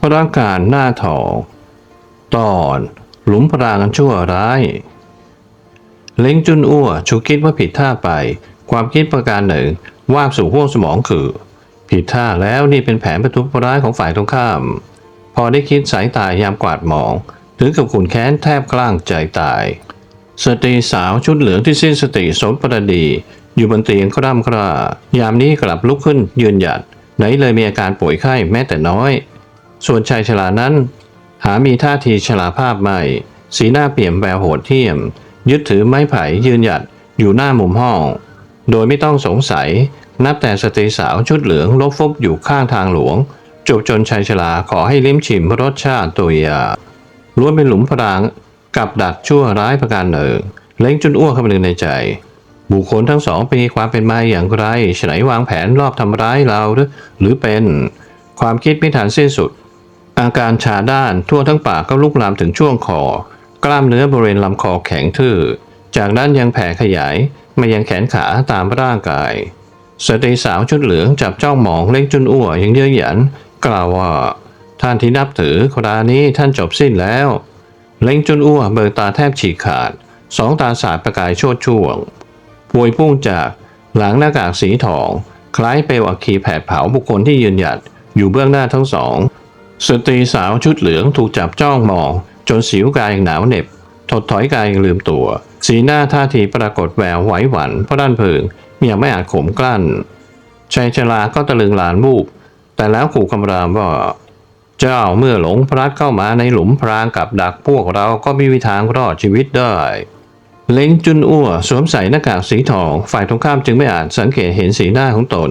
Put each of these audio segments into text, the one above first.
พระการหน้าทอง ตอนหลุมพรางอันชั่วร้าย เล้งจุนอ้วชูคิดว่าผิดท่าไป ความคิดประการหนึ่งว่าสู่ห้วงสมองคือ ผิดท่าแล้วนี่เป็นแผนประทุษร้ายของฝ่ายตรงข้าม พอได้คิดสายตายามกวาดมอง ถึงกับขุนแค้นแทบกล้างใจตาย สตรีสาวชุดเหลืองที่สิ้นสติสมประดี อยู่บนเตียงคร่ำคร่ายามนี้กลับลุกขึ้นยืนหยัดไหนเลยมีอาการป่วยไข้แม้แต่น้อย ส่วนชายชรานั้น หามีท่าทีชราภาพใหม่ สีหน้าเปี่ยมแววโหดเที่ยม ยึดถือไม้ไผ่ยืนหยัดอยู่หน้ามุมห้อง โดยไม่ต้องสงสัย นับแต่สตรีสาวชุดเหลืองลบฟบอยู่ข้างทางหลวงจบจนชายชราขอให้ลิ้มชิมรสชาติตัวยาล้วนเป็นหลุมพรางกับดักชั่วร้ายประการหนึ่ง เล้งจุนอ้วกเข้ามาในใจ บุคคลทั้งสองมีความเป็นมาอย่างไรฉไหนวางแผนรอบทำร้ายเราหรือหรือเป็น ความคิดไม่ทันสิ้นสุด อาการชาด้านทั่วทั้งปากก็ลุกลามถึงช่วงคอ กล้ามเนื้อบริเวณลำคอแข็งทื่อ จากนั้นยังแผ่ขยายมายังแขนขาตามร่างกาย สตรีสาวชุดเหลืองจับจ้องมองเล็กจุนอ้วยังเยื้อหยัน กล่าวว่า ท่านที่นับถือครานี้ท่านจบสิ้นแล้ว เล็งจุนอ้วเบิกตาแทบฉีกขาด สองตาสาดประกายโชดช่วงพวยพุ่งจากหลังหน้ากากสีทอง คล้ายเปลวอัคคีแผดเผาบุคคลที่ยืนหยัดอยู่เบื้องหน้าทั้งสอง สตรีสาวชุดเหลืองถูกจับจ้องมอง จนสิวกายหนาวเหน็บ ถดถอยกายลืมตัว สีหน้าท่าทีปรากฏแววไหวหวันเพราะด้านเพิงยังไม่อาจข่มกลั้นชายชราก็ตะลึงหลานวูบแต่แล้วขู่คำรามว่าเจ้าเมื่อหลงพลัดเข้ามาในหลุมพรางกับดักพวกเราก็ไมมีทางรอดชีวิตได้ เล้งจุนอ้วสวมใส่หน้ากากสีทอง ฝ่ายตรงข้ามจึงไม่อาจสังเกตเห็นสีหน้าของตน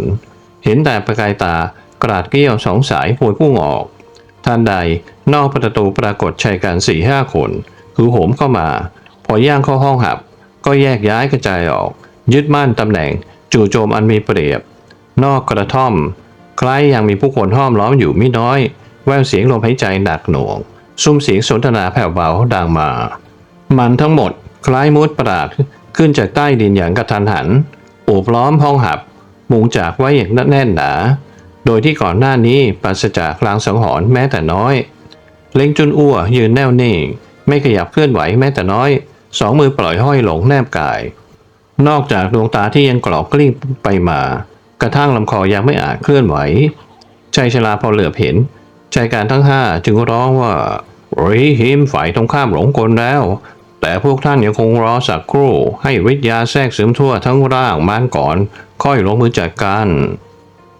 เห็นแต่ประกายตากราดเกี้ยวสองสายพวยพุ่งออก ทันใดนอกประตูปรากฏชายกันสี่ห้าคน คือโหมเข้ามา พอย่างเข้าห้องหับ ก็แยกย้ายกระจายออก ยึดมั่นตำแหน่ง จู่โจมอันมีเปรียบ นอกกระท่อมคล้ายยังมีผู้คนห้อมล้อมอยู่ไม่น้อย แววเสียงลมหายใจหนักหน่วง ซุ้มเสียงสนทนาแผ่วเบาดังมา มันทั้งหมด คล้ายมุดประหลาดขึ้นจากใต้ดินอย่างกระทันหันโอบล้อมห้องหับ มุงจากไว้อย่างแน่นหนา โดยที่ก่อนหน้านี้ปราศจากลางสังหรณ์แม้แต่น้อย เล้งจุนอ้วยืนแน่วนิ่ง ไม่ขยับเคลื่อนไหวแม้แต่น้อย สองมือปล่อยห้อยหลงแนบกาย นอกจากดวงตาที่ยังกรอกกลิ้งไปมา กระทั่งลำคอยังไม่อาจเคลื่อนไหวชายชราพอเหลือบเห็นชายการทั้งห้าจึงร้องว่าโอ้ยหิมฝ่ายตรงข้ามหลงกลแล้ว แต่พวกท่านยังคงรอสักครู่ ให้วิทยาแทรกซึมทั่วทั้งร่างมันก่อน ค่อยลงมือจัดการ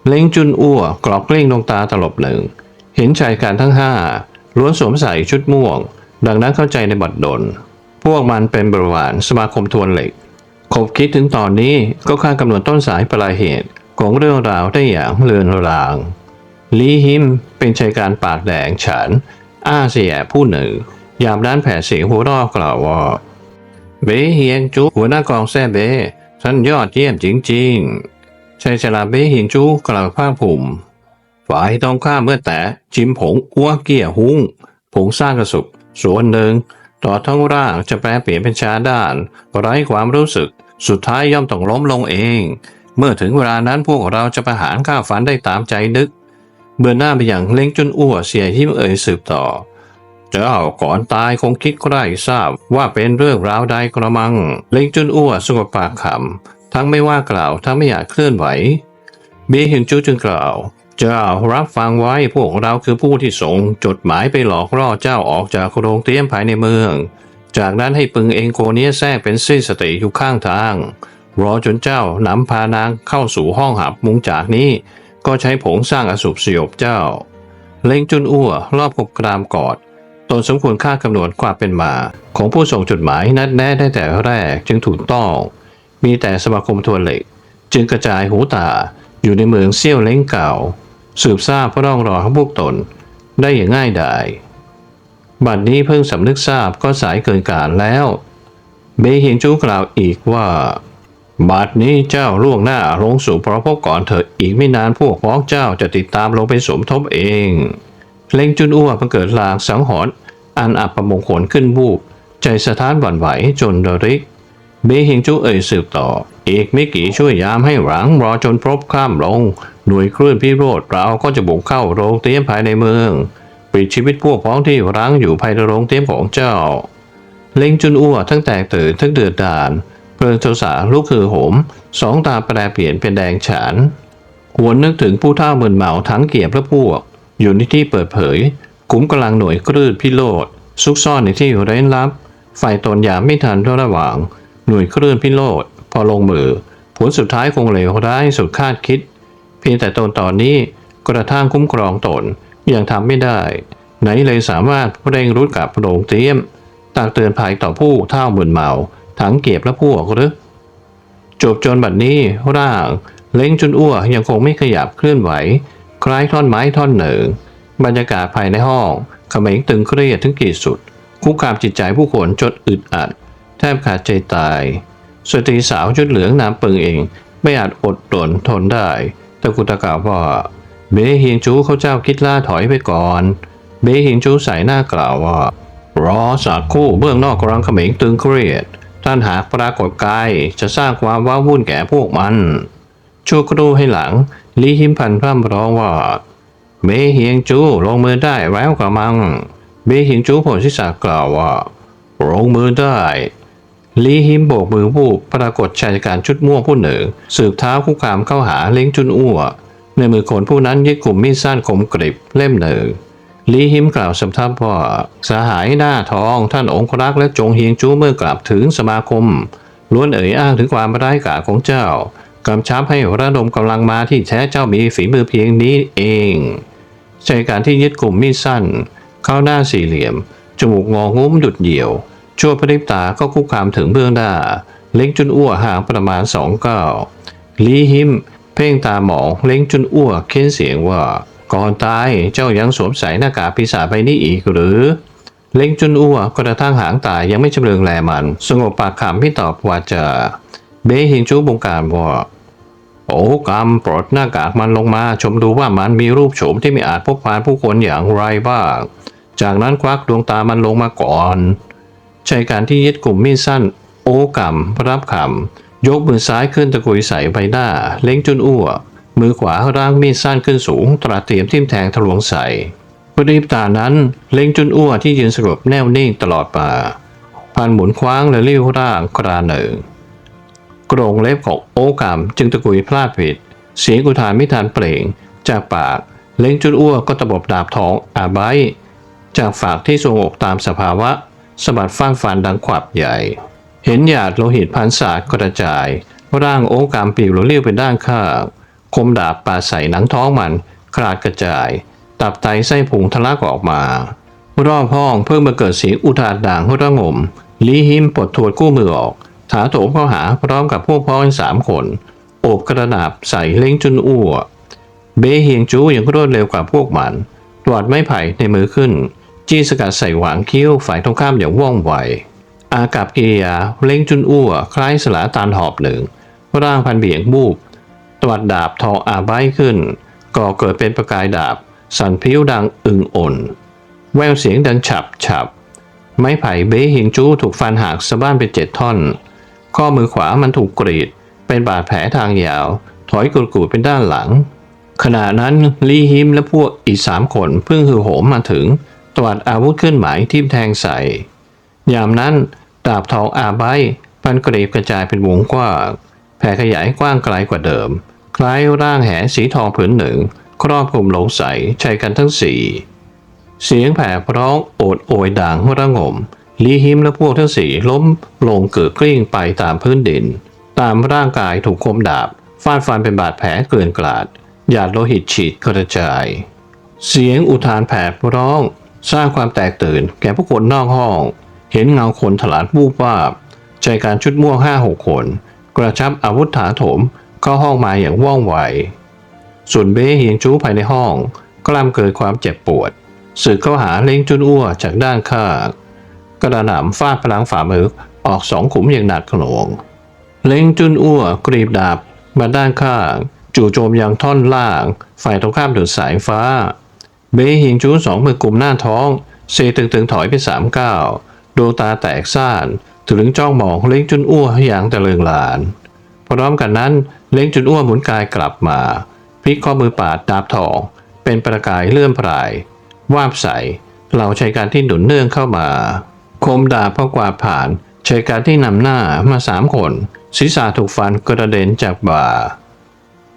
เล้งจุนอ้วกรอกกลิ้งดวงตาตลบหนึ่ง เห็นชายการทั้งห้าล้วนสวมใส่ชุดม่วง ดังนั้นเข้าใจในบัดดล พวกมันเป็นบริวารสมาคมทวนเหล็กคบคิดถึงตอนนี้ก็คาดกำหนดต้นสายปลายเหตุของเรื่องราวได้อย่างเลือนราง ลีฮิมเป็นชายการปากแดงฉัน อ้าเสียผู้หนึ่ง ยามด้านแผ่เสียงหัวรอกกล่าวว่า เบเฮียงจูหัวหน้ากองแซ่เบท่านยอดเยี่ยมจริง ๆ ชายชราเบเฮียงจูกล่าวภาคภูมิฝ่ายต้องข้าเมื่อแต่จิมผงอ้วเกี่ยหุ้ง ผงสร้างกระสุกส่วนหนึ่ง ต่อทั้งร่างจะแปลเปลี่ยนเป็นชาด้าน ไร้ความรู้สึก สุดท้ายย่อมต้องล้มลงเอง เมื่อถึงเวลานั้นพวกเราจะประหารข้าฝันได้ตามใจนึก เบือนหน้าไปอย่างเล้งจนอ้วเสียที่เอ่ยสืบต่อ เจ้าก่อนตายคงคิดใครทราบว่าเป็นเรื่องราวใดกระมัง เล้งจนอ้วสงบปากคำ ทั้งไม่ว่ากล่าวทั้งไม่อยากเคลื่อนไหวเบียหินจูจึงกล่าวเจ้ารับฟังไว้พวกเราคือผู้ที่ส่งจดหมายไปหลอกล่อเจ้าออกจากโรงเตรียมภายในเมือง จากนั้นให้ปึงเองโกเนียแทรกเป็นซี่สติอยู่ข้างทาง รอจนเจ้านำพานางเข้าสู่ห้องหับมุงจากนี้ ก็ใช้ผงสร้างอสุปสยบเจ้า เล็งจุนอ้วรอบกบกรามกอดตนสมควรค่ากำหนดความเป็นมา ของผู้ส่งจดหมายนัดแน่ได้แต่แรกจึงถูกต้อง มีแต่สมาคมทวนเหล็ก จึงกระจายหูตาอยู่ในเมืองเซี่ยวเล้งเก่า สืบทราบพระร่องรอยของพวกตนได้อย่างง่ายดายบัดนี้เพิ่งสำนึกทราบก็สายเกินการแล้ว เบเฮียงจูกล่าวอีกว่าบัดนี้เจ้าล่วงหน้าลงสู่พระพบก่อนเถิดอีกไม่นานพวกพ้องเจ้าจะติดตามลงไปสมทบเองเล่งจุนอ้วเพิ่งเกิดลางสังหรณ์อันอับประมงคลขึ้นบูบใจสะท้านหวั่นไหวจนระริก เบเฮงจูเอ่ยสืบต่ออีกไม่กี่ช่วยยามให้หลังรอจนพบข้ามลง หน่วยคลื่นพิโรธเราก็จะบุกเข้าโรงเตรียมภายในเมือง ปิดชีวิตพวกพ้องที่ร้างอยู่ภายในโรงเตรียมของเจ้า เล้งจุนอ้วทั้งแตกตื่นทั้งเดือดดาลเพลิงโทสาลุกคือโหม สองตาแปรเปลี่ยนเป็นแดงฉานหวนนึกถึงผู้เท่ามึนเมาทั้งเกียบและพวก อยู่ในที่เปิดเผยขุมกำลังหน่วยคลื่นพิโรธซุกซ่อนในที่เร้นลับฝ่ายตนยามไม่ทันระหว่าง หน่วยคลื่นพิโรธพอลงมือ ผลสุดท้ายคงเหลวร้ายสุดคาดคิด เพียงแต่ตนตอนนี้กระทั่งคุ้มครองตนยังทำไม่ได้ ไหนเลยสามารถเร่งรุดกลับโรงเตรียมตักเตือนภัยต่อผู้เท่ามึนเมาทั้งเก็บและพวกหรือจบจนบัดนี้ร่างเล้งจนอ้วยังคงไม่ขยับเคลื่อนไหว คล้ายท่อนไม้ท่อนหนึ่ง บรรยากาศภายในห้องเขม็งตึงเครียดถึงขีดสุด คุกคามจิตใจผู้คนจนอึดอัด แทบขาดใจตาย สตรีสาวชุดเหลืองนามปึงเอง ไม่อาจอดทนทนได้แต่กุตะกาวว่าเบเฮียงจูเขาเจ้าคิดล่าถอยไปก่อน เบเฮียงจูใส่หน้ากล่าวว่ารอสักคู่เบื้องนอกกำลังเขม็งตึงเครียด ท่านหากปรากฏกายจะสร้างความว้าวุ่นแก่พวกมันชั่วครู่ให้หลังลีหิมพันพร่ำร้องว่าเบเฮียงจูลงมือได้แล้วกระมัง เบเฮียงจูผลศีรษะกล่าวว่าลงมือได้ ลีหิมโบกมือผู้ปรากฏชายการชุดม่วงผู้หนึ่ง สืบเท้าคุกคามเข้าหาเล้งจุนอ้วในมือคนผู้นั้นยึดกลุ่มมีดสั้นคมกริบเล่มหนึ่งลีหิมกล่าวสำทับว่าสหายหน้าทองท่านองครักษ์และจงเฮียงจูเมื่อกลับถึงสมาคม ล้วนเอ่ยอ้างถึงความร้ายกาจของเจ้ากำชับให้ระดมกำลังมาที่แท้เจ้ามีฝีมือเพียงนี้เองใช่การที่ยึดกลุ่มมีดสั้น เข้าหน้าสี่เหลี่ยมจมูกงองุ้มดุดเหี่ยว ชั่วพริบตาก็คุกคามถึงเบื้องหน้า เล้งจุนอ้วห่างประมาณสองก้าวลีหิม เพ่งตาหมองเล้งจุนอ้วเค้นเสียงว่า ก่อนตายเจ้ายังสวมใส่หน้ากากปีศาจไปนี่อีกหรือ เล้งจุนอ้วกระทั่งหางตายังไม่ชำเลืองแลมัน สงบปากขำไม่ตอบว่าจาเบหิงจูบงการว่าโอ้กรรมปลดหน้ากากมันลงมา ชมดูว่ามันมีรูปโฉมที่ไม่อาจพบผ่านผู้คนอย่างไรบ้าง จากนั้นควักดวงตามันลงมาก่อน ใช้การที่ยึดกลุ่มมีดสั้น โอ้กรรมรับคำยกมือซ้ายขึ้นตะกุยใส่ใบหน้า เล้งจุนอ้วมือขวาร่างมีดสั้นขึ้นสูง ตราเตรียมทิ่มแทงทะลวงใส่พริบตานั้น เล้งจุนอ้วที่ยืนสงบแน่วนิ่งตลอดมาพันหมุนคว้างและเลี้ยวร่างกราหนึ่งกรงเล็บของโอกามจึงตะกุยพลาดผิด เสียงกุทานไม่ทันเปล่ง จากปาก เล้งจุนอ้วก็ตะบดดาบท้องอาไบจากฝากที่ทรงอกตามสภาวะ สะบัดฟ้านฟันดังขวับใหญ่ เห็นหยาดโลหิตพันสาดกระจาย ร่างโอกามปลิวเลี้ยวเป็นด้านข้างคมดาบปาใส่หนังท้องมันคลาดกระจาย ตับไตไส้พุงทะลักออกมา รอบห้องเพิ่งมาเกิดเสียงอุทานด่างหระงม ลีหิมปลดถวดกู้มือออก ถาโถมเข้าหาพร้อมกับพวกพ้องสามคน โอบกระดาบใส่เล้งจุนอ้วเบเฮียงจูยังรวดเร็วกว่าพวกมันตวัดไม้ไผ่ในมือขึ้น จี้สกัดใส่หวางคิ้วฝ่ายตรงข้ามอย่างว่องไว อากับกิริยาเล้งจุนอ้วคล้ายสลาตานหอบหนึ่ง ร่างพันเบี่ยงบูบตวัดดาบทองอาใบขึ้น ก่อเกิดเป็นประกายดาบ สั่นพิ้วดังอึงอ่น แววเสียงดังฉับฉับ ไม้ไผ่เบ้หิงจูถูกฟันหักสะบ้านเป็นเจ็ดท่อน ข้อมือขวามันถูกกรีด เป็นบาดแผลทางยาว ถอยกรูดกรูดเป็นด้านหลังขณะนั้น ลีฮิมและพวกอีกสามคนเพิ่งหือโหมมาถึง ตวัดอาวุธขึ้นหมายทิ่มแทงใส่ ยามนั้นดาบทองอาใบพันกรีบกระจายเป็นวงกว้างแผ่ขยายกว้างไกลกว่าเดิม คล้ายร่างแหสีทองผืนหนึ่ง ครอบคลุมหลงใสใช้กันทั้งสี่เสียงแผ่พร้องโอดโอยด่างระงม ลีฮิมและพวกทั้งสี่ล้มลงเกิดกลิ้งไปตามพื้นดิน ตามร่างกายถูกคมดาบฟาดฟันเป็นบาดแผลเกลื่อนกลาดหยาดโลหิตฉีดกระจาย เสียงอุทานแผดร้อง สร้างความแตกตื่นแก่ผู้คนนอกห้อง เห็นเงาคนถลาดวูบวาบใจการชุดม่วงห้าหกคน กระชับอาวุธถาโถมเข้าห้องมาอย่างว่องไว ส่วนเบ้เฮียงจูภายในห้อง กล้ามเกิดความเจ็บปวดสึกเข้าหาเล้งจุนอ้วจากด้านข้างกระหน่ำฟาดพลังฝ่ามือออกสองขุมอย่างหนักหน่วงเล้งจุนอ้วกรีบดาบมาด้านข้าง จู่โจมยังท่อนล่าง ฝ่ายตรงข้ามดุดสายฟ้า เบหิงจูสองมือกลุ่มหน้าท้อง เซตึงๆถอยไปสามก้าวดวงตาแตกซ่านถึงจ้องมองเล้งจุนอ้วอย่างตะเลึงหลาน พร้อมกันนั้นเล้งจุนอ้วหมุนกายกลับมาพลิกข้อมือปาดดาบทอง เป็นประกายเลื่อมพราย วาบใสเราใช้การที่หนุนเนื่องเข้ามา คมดาบพอกวาดผ่านใช้การที่นำหน้ามาสามคน ศีรษะถูกฟันกระเด็นจากบ่า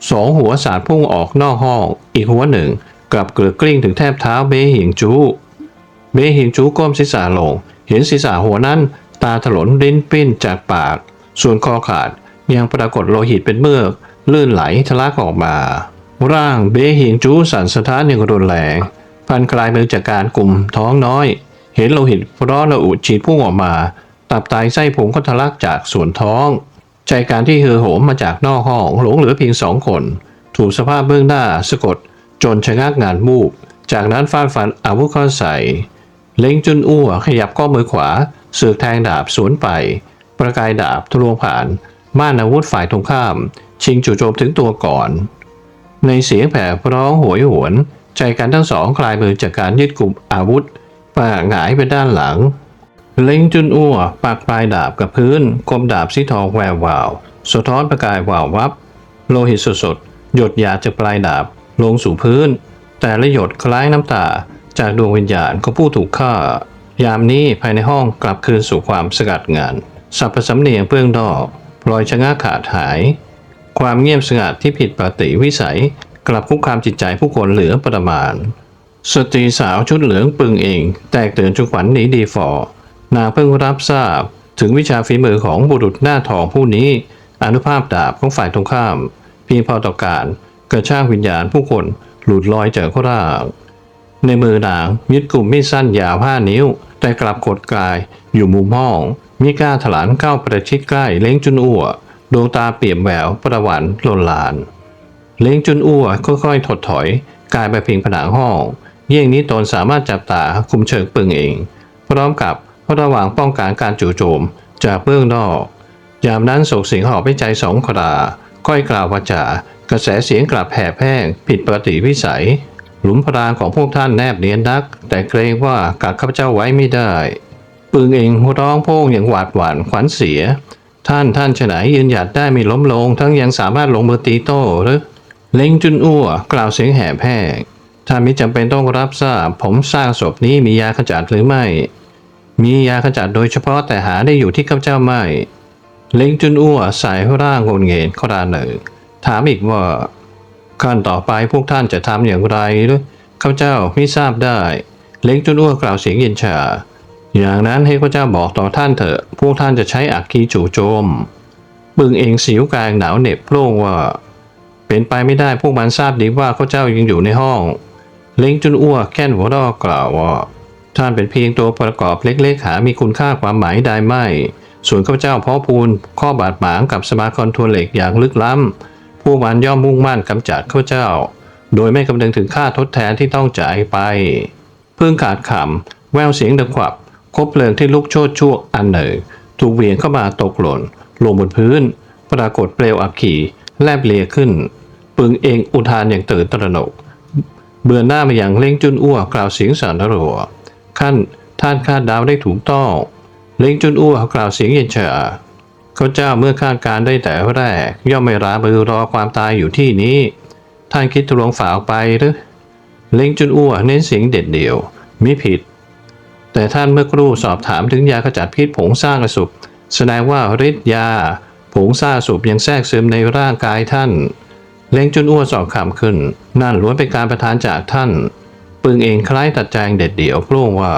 สองหัวสาดพุ่งออกนอกห้อง อีกหัวหนึ่ง กลับเกลือกลิ้งถึงแทบเท้าเบหิงจูเบหิงจูก้มศีรษะลง เห็นศีรษะหัวนั้นตาถลนลิ้นปิ้นจากปาก ส่วนคอขาดยังปรากฏโลหิตเป็นเมือกลื่นไหลทะลักออกมา ร่างเบหิงจูสั่นสะท้านอย่างรุนแรงพันกลายมือจากการกลุ่มท้องน้อย เห็นโลหิตร้อนระอุฉีดพุ่งออกมา ตับไตไส้พุงก็ทะลักจากส่วนท้อง ใจการที่เฮือโหมมาจากนอกห้องหลงเหลือเพียงสองคน ถูกสภาพเบื้องหน้าสะกด จนชะงักงานมูกจากนั้นฟาดฟันอาวุธเข้าใส่ เล้งจุนอ้วขยับข้อมือขวาเสือกแทงดาบสวนไป ประกายดาบทะลวงผ่าน ม่านอาวุธฝ่ายตรงข้าม ชิงจู่โจมถึงตัวก่อน ในเสียงแผ่ร้องโหวยหวน ใจกันทั้งสองคลายมือจากการยึดกลุ่มอาวุธป่าหงายไปด้านหลัง เล้งจุนอ้วปักปลายดาบกับพื้นคมดาบสีทองแวววาวสะท้อนประกายวาววับ โลหิตสดๆหยดยาจากปลายดาบ ลงสู่พื้น แต่ละหยดคล้ายน้ำตาจากดวงวิญญาณของผู้ถูกฆ่า ยามนี้ภายในห้องกลับคืนสู่ความสงัดงานสับประสำเนียงเปื้องดอกพลอยชะงักขาดหาย ความเงียบสงัดที่ผิดปกติวิสัย กลับคุกคามจิตใจผู้คนเหลือประมาณ สตรีสาวชุดเหลืองปึงเอง แตกตื่นจุกขวัญหนีดีฟอนางเพิ่งรับทราบ ถึงวิชาฝีมือของบุรุษหน้าทองผู้นี้ อนุภาพดาบของฝ่ายตรงข้าม เพียงพอต่อการ กระชากวิญญาณผู้คนหลุดลอยจากร่างในมือนางยึดกลุ่มมีดสั้นยาวห้านิ้ว แต่กลับกดกายอยู่มุมห้องมีกล้าถลานเข้าประชิดใกล้เล้งจุนอ้วดวงตาเปี่ยมแววประวันหล่นลาน เล้งจุนอ้วค่อยๆถดถอยกลายไปพิงผนังห้อง เยี่ยงนี้ตนสามารถจับตาคุมเชิงปึงเอง พร้อมกับระหว่างป้องกันการจู่โจมจากเบื้องนอก ยามนั้นโศกเสียงหอบไปใจสองคราค่อยกล่าววาจา กระแสเสียงกลับแผ่แพร่งผิดปกติวิสัย หลุมพรางของพวกท่านแนบเนียนนัก แต่เกรงว่ากัดข้าพเจ้าไว้ไม่ได้ ปึงเองร้องโพ่งอย่างหวาดหวั่นขวัญเสีย ท่านท่านฉไหนยืนหยัดได้ไม่ล้มลง ทั้งยังสามารถลงมือตีโต้หรือเล้งจุนอ้วกล่าวเสียงแหบแห้งถ้ามิจำเป็นต้องรับทราบ ผมสร้างศพนี้มียาขจัดหรือไม่ มียาขจัดโดยเฉพาะแต่หาได้อยู่ที่ข้าพเจ้าไม่ เล้งจุนอ้วสายร่างโงนเงินขราหนึ่ง ถามอีกว่าขั้นต่อไปพวกท่านจะทำอย่างไรหรือข้าเจ้าไม่ทราบได้ เล้งจุนอ้วกล่าวเสียงเย็นชา อย่างนั้นให้ข้าเจ้าบอกต่อท่านเถอะ พวกท่านจะใช้อักคีจู่โจมปึงเองสิวกลางหนาวเหน็บโล่งว่า เป็นไปไม่ได้พวกมันทราบดีว่าข้าเจ้ายังอยู่ในห้อง เล้งจุนอ้วแก้นหัวเรอกล่าวว่าท่านเป็นเพียงตัวประกอบเล็กๆหามีคุณค่าความหมายใดไม่ ส่วนข้าเจ้าพาะพูนข้อบาดหมางกับสมาคอนทัวเหล็กอย่างลึกล้ำ ผู้มันย่อมมุ่งมั่นกำจัดข้าเจ้า โดยไม่คำนึงถึงค่าทดแทนที่ต้องจ่ายไป เพิ่งขาดคำแววเสียงดังขวับคบเพลิงที่ลุกโชดช่วอันหนึ่งถูกเวียงเข้ามาตกหล่น ลงบนพื้น ปรากฏเปลวอักขีแลบเลียขึ้น ปึงเองอุทานอย่างตื่นตระหนก เบือนหน้ามาอย่างเล่งจุนอ้วกล่าวเสียงสารรัวขั้นท่านคาดดาวได้ถูกต้อง เล้งจุนอ้วกล่าวเสียงเย็นชา ข้าเจ้าเมื่อคาดการได้แต่แรก ย่อมไม่รามือรอความตายอยู่ที่นี้ ท่านคิดทะลวงฝ่าออกไปหรือเล้งจุนอ้วเน้นเสียงเด็ดเดี่ยวมิผิด แต่ท่านเมื่อครู่สอบถามถึงยาขจัดพิษผงสร้างอสุปแสดงว่าฤทธิ์ยา ผงสร้างสุปยังแทรกซึมในร่างกายท่าน เล้งจุนอ้วสอบคำขึ้น นั่นล้วนเป็นการประทานจากท่าน ปึงเองคล้ายตัดแจงเด็ดเดี่ยวโพร่งว่า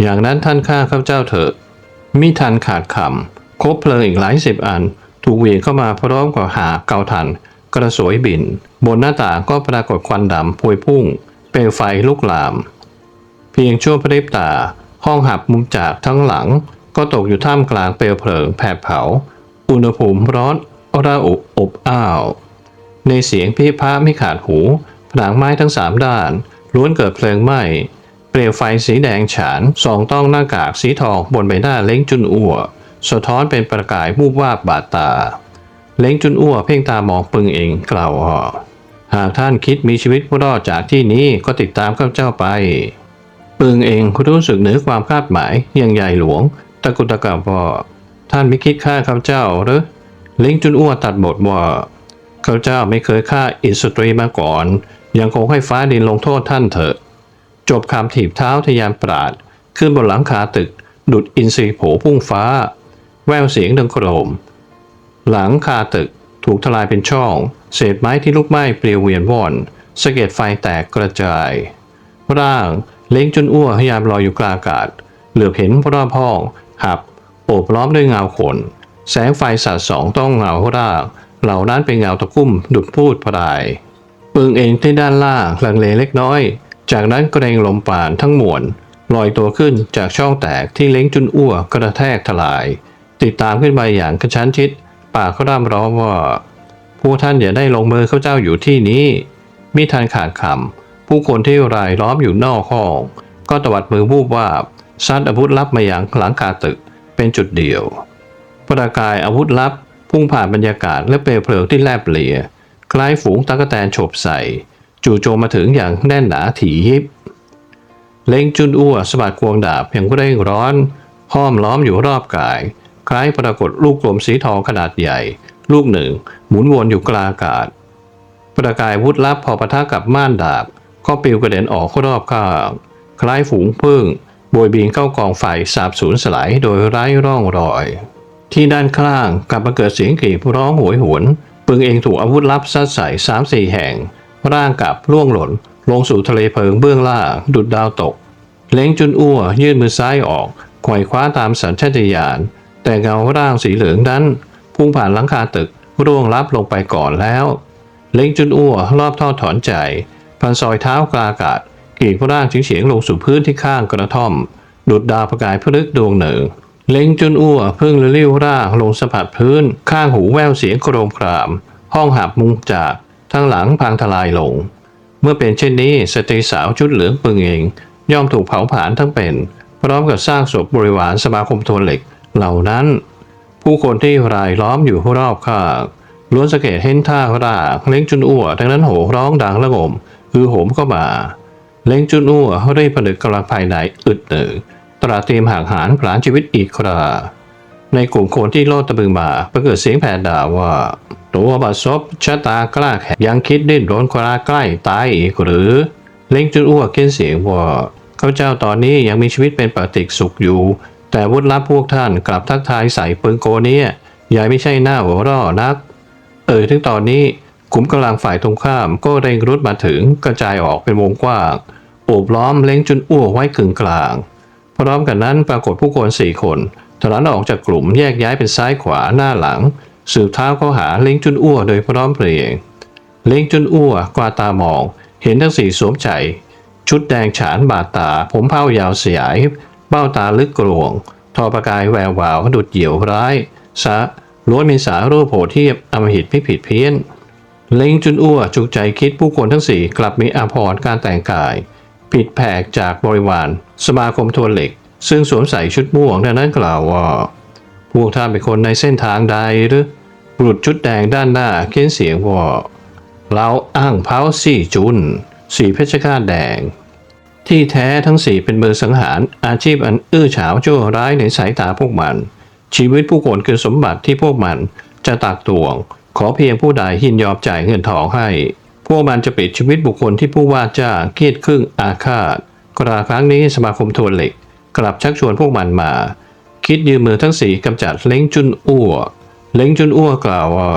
อย่างนั้นท่านฆ่าข้าเจ้าเถอะมิทันขาดคำ คบเพลิงอีกหลายสิบอัน ถูกเหวี่ยงเข้ามาพร้อมกับหาเกาทัน กระสวยบิน บนหน้าต่างก็ปรากฏควันดำพวยพุ่ง เปลวไฟลุกลาม เพียงชั่วพริบตา ห้องหับมุมจากทั้งหลัง ก็ตกอยู่ท่ามกลางเปลวเพลิงแผดเผา อุณหภูมิร้อนระอุอบอ้าว ในเสียงพิพาไม่ขาดหู ผนังไม้ทั้งสามด้าน ล้วนเกิดเพลิงไหม้เปลวไฟสีแดงฉานส่องต้องหน้ากากสีทองบนใบหน้าเล้งจุนอ้ว สะท้อนเป็นประกายวูบวาบบาดตา เล้งจุนอ้วเพ่งตามองปึงเองกล่าวว่าหากท่านคิดมีชีวิตรอดจากที่นี้ก็ติดตามข้าพเจ้าไป ปึงเองรู้สึกเหนือความคาดหมายอย่างใหญ่หลวง ตะกุตะกับว่าท่านไม่คิดฆ่าข้าพเจ้าหรือเล้งจุนอ้วตัดบทว่าข้าพเจ้าไม่เคยฆ่าอิสตรีมาก่อน ยังคงให้ฟ้าดินลงโทษท่านเถอะ จบคำถีบเท้าทะยานปราด ขึ้นบนหลังคาตึก ดุดอินทรีโผพุ่งฟ้า แววเสียงดังโครม หลังคาตึกถูกทลายเป็นช่อง เศษไม้ที่ลุกไหม้เปลิวเวียนว่อนสะเก็ดไฟแตกกระจาย ร่างเล้งจนอ้วพยายามลอยอยู่กลางอากาศ เหลือบเห็นรอบห้องหับ โอบล้อมด้วยเงาคนแสงไฟสาดสองต้องเงาร่าง เหล่านั้นเป็นเงาตะคุ่มดุดพูดพรายปึงเองที่ด้านล่างลังเลเล็กน้อย จากนั้นก็เรงลมปานทั้งมวลลอยตัวขึ้นจากช่องแตกที่เล้งจุนอ้วกกระแทกทลาย ติดตามขึ้นไปอย่างกระชั้นชิด ปากก็ร่ำร้องว่า ผู้ท่านอย่าได้ลงมือเข้าเจ้าอยู่ที่นี้มิทันขาดคำผู้คนที่รายล้อมอยู่นอกห้อง ก็ตวัดมือวูบว่าบซัดอาวุธลับมาอย่างหลังคาตึกเป็นจุดเดียว ประกายอาวุธลับ พุ่งผ่านบรรยากาศและเปลวเพลิงที่แลบเลียคล้ายฝูงตะกแตนโฉบใส่ จู่โจมมาถึงอย่างแน่นหนาถี่ยิบ เล็งจุนอ้วสะบัดควงดาบอย่างเร่งร้อนห้อมล้อมอยู่รอบกาย คล้ายปรากฏลูกกลมสีทองขนาดใหญ่ ลูกหนึ่ง หมุนวนอยู่กลางอากาศ ประกายอาวุธลับพอปะทะกับม่านดาบ ก็ปลิวกระเด็นออกรอบข้าง คล้ายฝูงพึ่งโบยบินเข้ากองไฟสาบสูญสลายโดยไร้ร่องรอย ที่ด้านข้างกลับมาเกิดเสียงกรีดร้องโหยหวนปึงเองถูกอาวุธลับซัดใส่สามสี่แห่ง ร่างกับล่วงหล่น ลงสู่ทะเลเพลิงเบื้องล่างดุดดาวตก เล้งจุนอ้วยื่นมือซ้ายออกไขว่คว้าตามสัญชาตญาณ แต่เงาร่างสีเหลืองนั้น พุ่งผ่านหลังคาตึกร่วงลับลงไปก่อนแล้ว เล้งจุนอ้วรอบท่อถอนใจ พันซอยเท้ากลาอากาศกีดร่างเฉียงลงสู่พื้นที่ข้างกระท่อมดุดดาวประกายพลึกดวงหนึ่ง เล้งจุนอ้วพึ่งละลิ้ยวร่างลงสัมผัสพื้น ข้างหูแววเสียงโครมคราม ห้องหับมุงจากทั้งหลังพังทลายลง เมื่อเป็นเช่นนี้สตรีสาวชุดเหลืองปึงเอง ย่อมถูกเผาผลาญทั้งเป็น พร้อมกับสร้างศพบริวารสมาคมโทนเหล็ก เหล่านั้น ผู้คนที่รายล้อมอยู่รอบข้างล้วนสังเกตเห็นท่าร่าเล้งจุนอ้วดังนั้นโหร้องดังระงมฮือโหมเข้ามา เล้งจุนอ้วเรีบผนึกกำลังภายในอึดหนึ่งตราเตรียมห่างหารผลานชีวิตอีกคราในกลุ่มคนที่โลดตะบึงมาปรากฏเสียงแผ่ด่าว่า ตัวบาดซบชะตากล้าแข็งยังคิดดิ้นรนกล้าใกล้ตายอีกหรือ เล้งจุนอ้วเก้นเสียงว่าข้าเจ้าตอนนี้ยังมีชีวิตเป็นปกติสุขอยู่ แต่วุฒิลับพวกท่านกลับทักทายใส่ปืนโกเนี้ยายไม่ใช่หน้าหัวร่อนัก เอ่ยถึงตอนนี้ขุมกำลังฝ่ายตรงข้ามก็เร่งรุดมาถึงกระจายออกเป็นวงกว้างโอบล้อมเล้งจุนอ้วไว้กึ่งกลาง พร้อมกันนั้นปรากฏผู้คนสี่คนถลันออกจากกลุ่มแยกย้ายเป็นซ้ายขวาหน้าหลัง สืบเท้าเข้าหาเล้งจุนอ้วโดยพร้อมเพรียง เล้งจุนอ้วกวาตามอง เห็นทั้งสี่สวมใจ ชุดแดงฉานบาดตา ผมเผ้ายาวสยาย เบ้าตาลึกกลวง ทอประกายแวววาวดุดเหี่ยวร้าย สะล้วนมีสารูปโหดเทียบอำมหิตไม่ผิดเพี้ยน เล้งจุนอ้วจุกใจคิดผู้คนทั้งสี่กลับมีอาภรณ์การแต่งกาย ผิดแผกจากบริวาร สมาคมทวนเหล็ก ซึ่งสวมใส่ชุดม่วงดังนั้นกล่าวว่า พวกท่านเป็นคนในเส้นทางใดหรือบุรุษชุดแดงด้านหน้าเค้นเสียงว่าเราอ้างเพ้าสี่จุน สีเพชรฆาตแดง ที่แท้ทั้งสี่เป็นมือสังหาร อาชีพอันอื้อฉาวชั่วร้ายในสายตาพวกมัน ชีวิตผู้คนคือสมบัติที่พวกมันจะตักตวง ขอเพียงผู้ใดยินยอมจ่ายเงินทองให้ พวกมันจะปิดชีวิตบุคคลที่ผู้ว่าจ้างเกียดครึ่งอาฆาตกราครั้งนี้สมาคมทวนเหล็ก กลับชักชวนพวกมันมา คิดยืมมือทั้งสี่กำจัดเล้งจุนอ้วเล้งจุนอ้วกล่าวว่า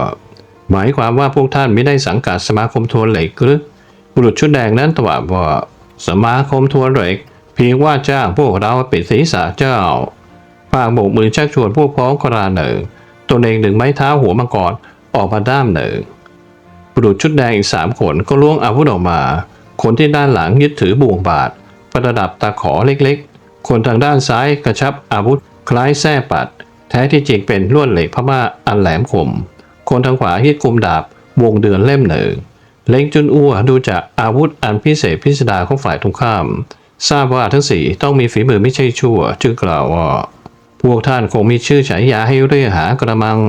หมายความว่าพวกท่านไม่ได้สังกัดสมาคมทวนเหล็กหรือบุรุษชุดแดงนั้นตอบว่า สมาคมทวนเล็กเพียงว่าจ้างพวกเราปิดศีรษะเจ้าพางโบกมือชักชวนพวกพ้องกราหนึ่งตัวเองหนึ่งไม้เท้าหัวมังกรออกมาด้ามหนึ่งบุรุษชุดแดงอีกสามคนก็ล้วงอาวุธออกมา คนที่ด้านหลังยึดถือบ่วงบาดประดับตาขอเล็กๆ คนทางด้านซ้ายกระชับอาวุธคล้ายแส้ปัด แท้ที่จริงเป็นลวดเหล็กพม่าอันแหลมคม คนทางขวายึดกุมดาบวงเดือนเล่มหนึ่ง เล้งจุนอ้วดูจากอาวุธอันพิเศษพิสดารของฝ่ายตรงข้าม ทราบว่าทั้งสี่ต้องมีฝีมือไม่ใช่ชั่ว จึงกล่าวว่า พวกท่านคงมีชื่อฉายาให้เรียกหากระมัง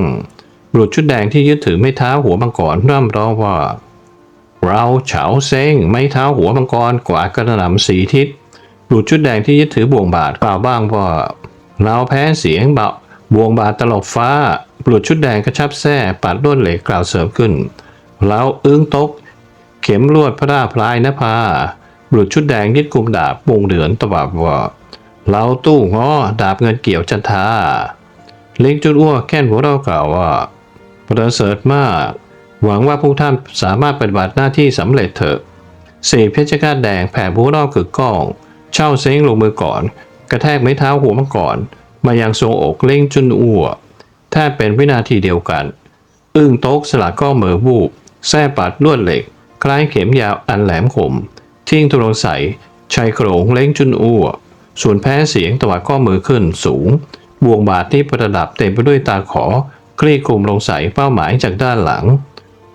บุรุษชุดแดงที่ยึดถือไม้เท้าหัวมังกรร่ำร้องว่า เราเฉาเซ้งไม้เท้าหัวมังกรกว่ากระหน่ำสีทิศบุรุษชุดแดงที่ยึดถือบ่วงบาทกล่าวบ้างว่า เราแพ้เสียงเบาบ่วงบาทตลบฟ้าบุรุษชุดแดงกระชับแส้ปัดลวดเหล็กกล่าวเสริมขึ้นเราอึ้งตก เข็มลวดพระราพลายนภาบุรุษชุดแดงยึดกุมดาบวงเดือนตบับว่าเราตู้ง้อดาบเงินเกี่ยวจันทาเล้งจุนอ้วแค่นหัวเรากล่าวว่าประเสริฐมาก หวังว่าพวกท่านสามารถปฏิบัติหน้าที่สำเร็จเถอะเศษเพชรกาดแดงแผ่หัวเราะกึกก้อง เช่าเซ้งลงมือก่อน กระแทกไม้เท้าหัวมังกรมายังทรงอกเล้งจุนอ้วแทบเป็นวินาทีเดียวกัน อึ้งโต๊กสลัดก็เหมือวูบแส้ปัดลวดเหล็ก คล้ายเข็มยาวอันแหลมคมทิ้งตุลงใสชายโครงเล้งจุนอ้วส่วนแพ้เสียงตวัดข้อมือขึ้นสูงบวงบาทที่ประดับเต็มไปด้วยตาขอ คลี่คลุมลงใสเป้าหมายจากด้านหลัง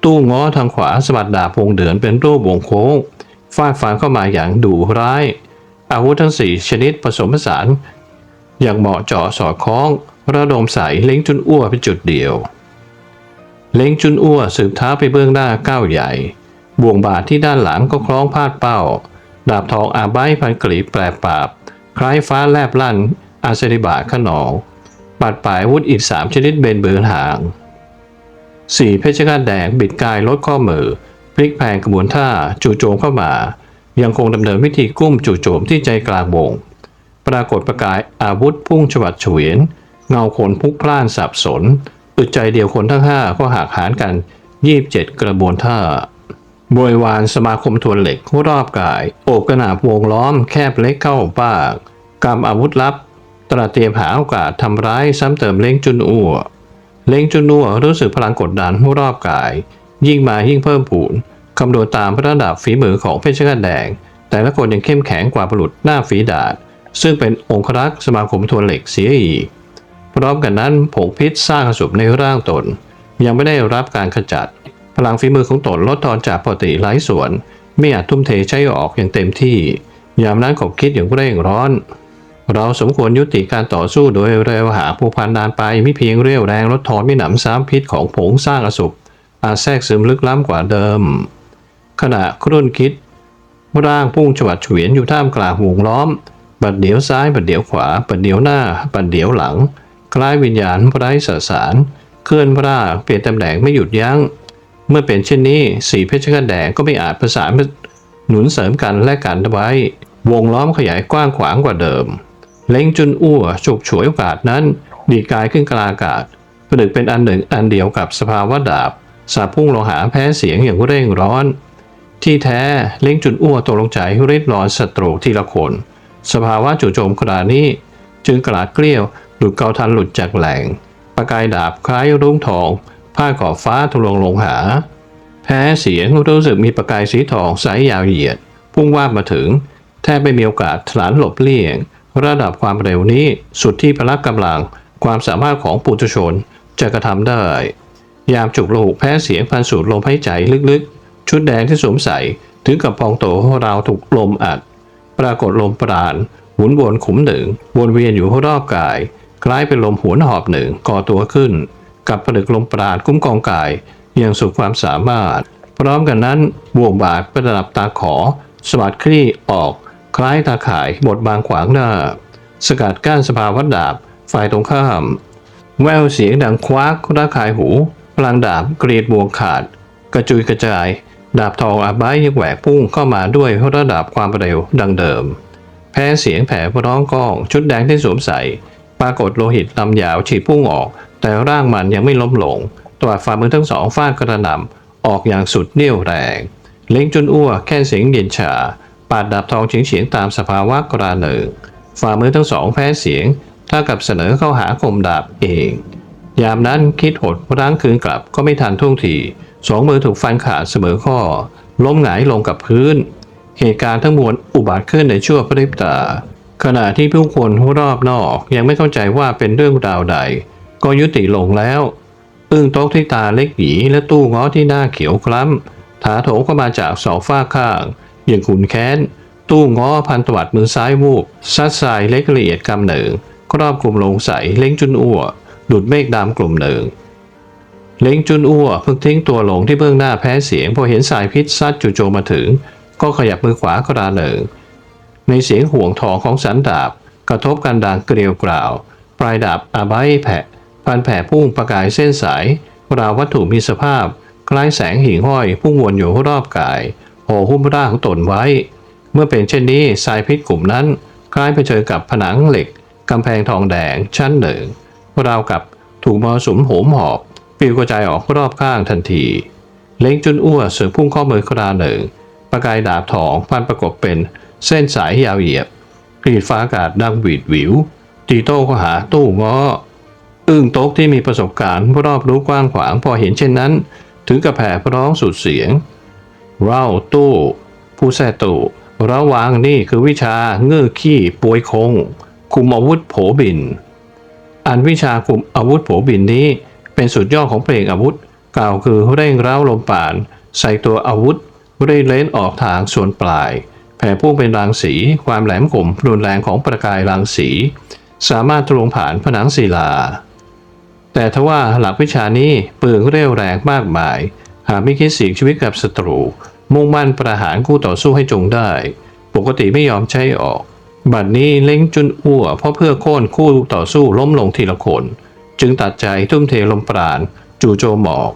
ตู้ง้อทางขวาสะบัดดาบวงเดือนเป็นรูปวงโค้งฟาดฟันเข้ามาอย่างดุร้าย อาวุธทั้งสี่ชนิดผสมผสาน อย่างเหมาะเจาะสอดคล้อง ระดมใสเล้งจุนอ้วเป็นจุดเดียว เล้งจุนอ้วสืบเท้าไปเบื้องหน้าก้าวใหญ่ บ่วงบาทที่ด้านหลังก็คล้องพาดเป้า ดาบทองอาใบพันกลีบแปรปราบ คล้ายฟ้าแลบลั่น อาศริบาขนองปัดปลายวุธอีกสามชนิดเบนเบือนหางสี่เพชรฆาตแดงบิดกายลดข้อมือ พลิกแพงกระบวนท่าจู่โจมเข้ามา ยังคงดำเนินวิธีกุ้มจู่โจมที่ใจกลางวง ปรากฏประกายอาวุธพุ่งฉวัดเฉวียน เงาคนพุกพล่านสับสนอึดใจเดียวคนทั้งห้าก็หักหารกันยีบเจ็ดกระบวนท่า บวยวานสมาคมทวนเหล็กรอบกาย โอบกระหนาบวงล้อมแคบเล็กเข้าปากกำอาวุธลับ ตระเตรียมหาโอกาสทำร้ายซ้ำเติมเล้งจุนอัวเล้งจุนอัวรู้สึกพลังกดดันรอบกาย ยิ่งมายิ่งเพิ่มผูนคำนวณตามระดับฝีมือของเพชรฆาตแดง แต่ละคนยังเข้มแข็งกว่าบุรุษหน้าฝีดาษซึ่งเป็นองครักษ์สมาคมทวนเหล็กเสียอีกพร้อมกันนั้นผงพิษสร้างสุบในร่างตน ยังไม่ได้รับการขจัด พลังฝีมือของตนลดทอนจากปกติหลายส่วน ไม่อาจทุ่มเทใช้ออกอย่างเต็มที่ ยามนั้นขบคิดอย่างเร่งร้อน เราสมควรยุติการต่อสู้โดยเร็วหาผู้พันนานไปไม่เพียงเรี่ยวแรงลดทอนไม่หนำซ้ำพิษของผงสร้างอสุบอาจแทรกซึมลึกล้ำกว่าเดิม ขณะครุ่นคิด ร่างพุ่งฉวัดเฉวียนอยู่ท่ามกลางวงล้อม บัดเดี๋ยวซ้ายบัดเดี๋ยวขวา บัดเดี๋ยวหน้า บัดเดี๋ยวหลัง คล้ายวิญญาณไร้สสาร เคลื่อนพร่าเปลี่ยนตำแหน่งไม่หยุดยัง้ง เมื่อเป็นเช่นนี้สีเพชรกาแดงก็ไม่อาจประสานหนุนเสริมกันและกันไว้ วงล้อมขยายกว้างขวางกว่าเดิม เล้งจุนอ้วฉุกฉวยโอกาสนั้นดีกายขึ้นกลางอากาศประดึกเป็นอันหนึ่งอันเดียวกับสภาวะดาบสาพุ่งลงหาแพ้เสียงอย่างเร่งร้อน ที่แท้เล้งจุนอ้วตกลงใจริดรอนศัตรูทีละคน สภาวะจู่โจมครานี้ จึงกระลาดเกลี้ยวหลุดเกาทันหลุดจากแหล่งประกายดาบคล้ายรุ้งทอง ผ้าขอบฟ้าทะลวงลงหา แพ้เสียงรู้สึกมีประกายสีทองสายยาวเหยียด พุ่งว่าบมาถึง แทบไม่มีโอกาสถลานหลบเลี่ยง ระดับความเร็วนี้สุดที่พละกำลัง ความสามารถของปุถุชนจะกระทำได้ ยามจุกโลหกแพ้เสียงพันสูดลมหายใจลึกๆ ชุดแดงที่สวมใส่ถึงกับพองโตราวถูกลมอัด ปรากฏลมปราณหมุนวนขุมหนึ่งวนเวียนอยู่รอบกาย คล้ายเป็นลมหวนหอบหนึ่งก่อตัวขึ้น กับผลึกลมปราณคุ้มกองกายอย่างสุดความสามารถ พร้อมกันนั้นบ่วงบาดประดับตาขอ สวัดคลี่ออก คล้ายตาข่ายบทบางขวางหน้า สกัดกั้นสภาวะดดาบฝ่ายตรงข้าม แววเสียงดังควักระคายหูพลังดาบกรีดบวงขาด กระจุยกระจาย ดาบทองอาบายยังแหวกพุ่งเข้ามาด้วยระดับความเร็วดังเดิม แพ้เสียงแผ่ร้องก้องชุดแดงที่สวมใส่ ปรากฏโลหิตลำยาวฉีดพุ่งออก แต่ร่างมันยังไม่ล้มลงตวัดฝ่ามือทั้งสองฟาดกระหน่ำออกอย่างสุดเดี่ยวแรง เล้งจนอ้วแค่เสียงเย็นชา ปาดดาบทองเฉียงเฉียงตามสภาวะกระหนึ่งฝ่ามือทั้งสองแพ้เสียงถ้ากับเสนอเข้าหาคมดาบเอง ยามนั้นคิดหดร้างคืนกลับก็ไม่ทันท่วงทีสองมือถูกฟันขาดเสมอข้อ ล้มหงายลงกับพื้น เหตุการณ์ทั้งมวลอุบัติขึ้นในชั่วพริบตา ขณะที่ผู้คนรอบนอกยังไม่เข้าใจว่าเป็นเรื่องราวใด ก็ยุติลงแล้ว อึ้งโต๊ะที่ตาเล็กหยีและตู้ง้อที่หน้าเขียวคล้ำถาโถเข้ามาจากสองฝ้าข้างอย่างขุนแค้น ตู้ง้อพันตวัดมือซ้ายวูบซัดสายเล็กละเอียดกำหนึ่งครอบคลุมลงใสเล้งจุนอ้วดุดเมฆดำกลุ่มหนึ่งเล้งจุนอ้วเพิ่งทิ้งตัวลงที่เบื้องหน้าแพ้เสียงพอเห็นสายพิษซัดจู่โจมมาถึง ก็ขยับมือขวากระดาหนึ่งในเสียงห่วงทองของสันดาบ กระทบกันดังเกลียวกล่าว ปลายดาบอาใบแผ่ พันแผ่พุ่งประกายเส้นสาย ราววัตถุมีสภาพ คล้ายแสงหิ่งห้อยพุ่งวนอยู่รอบกายห่อหุ้มร่างของตนไว้ เมื่อเป็นเช่นนี้สายพิษกลุ่มนั้นกลายไปเจอกับผนังเหล็กกำแพงทองแดงชั้นหนึ่งราวกับถูกมรสุมโหมหอบปิวกระจายออกรอบข้างทันที เล้งจุนอ้วเสือพุ่งข้ามือคราหนึ่ง ประกายดาบทองพันประกบเป็นเส้นสายยาวเหยียบกรีดฟ้าอากาศดังหวีดหวิวตีโต้ข้าหาตู้ง้อ อึ้งโต๊กที่มีประสบการณ์รอบรู้กว้างขวางพอเห็นเช่นนั้น ถึงกับแผ่ร้องสุดเสียง เราตู้ ผู้แท้ตู้ระวังนี่คือวิชาเงื้อขี้ปวยคง คุมอาวุธโผบิน อันวิชาคุมอาวุธโผบินนี้ เป็นสุดยอดของเพลงอาวุธ กล่าวคือเร่งเร้าลมปาน ใส่ตัวอาวุธเร่เล้นออกทางส่วนปลาย แผ่พุ่งเป็นรังสี ความแหลมคมรุนแรงของประกายรังสี สามารถทะลวงผ่านผนังศิลา แต่ทว่าหลักวิชานี้เปลืองเร็วแรงมากมาย หากไม่คิดเสี่ยงชีวิตกับศัตรู มุ่งมั่นประหารคู่ต่อสู้ให้จงได้ ปกติไม่ยอมใช้ออก บัดนี้เล้งจุนอ้วเพราะเพื่อโค่นคู่ต่อสู้ล้มลงทีละคน จึงตัดใจทุ่มเทลมปราณจู่โจมออก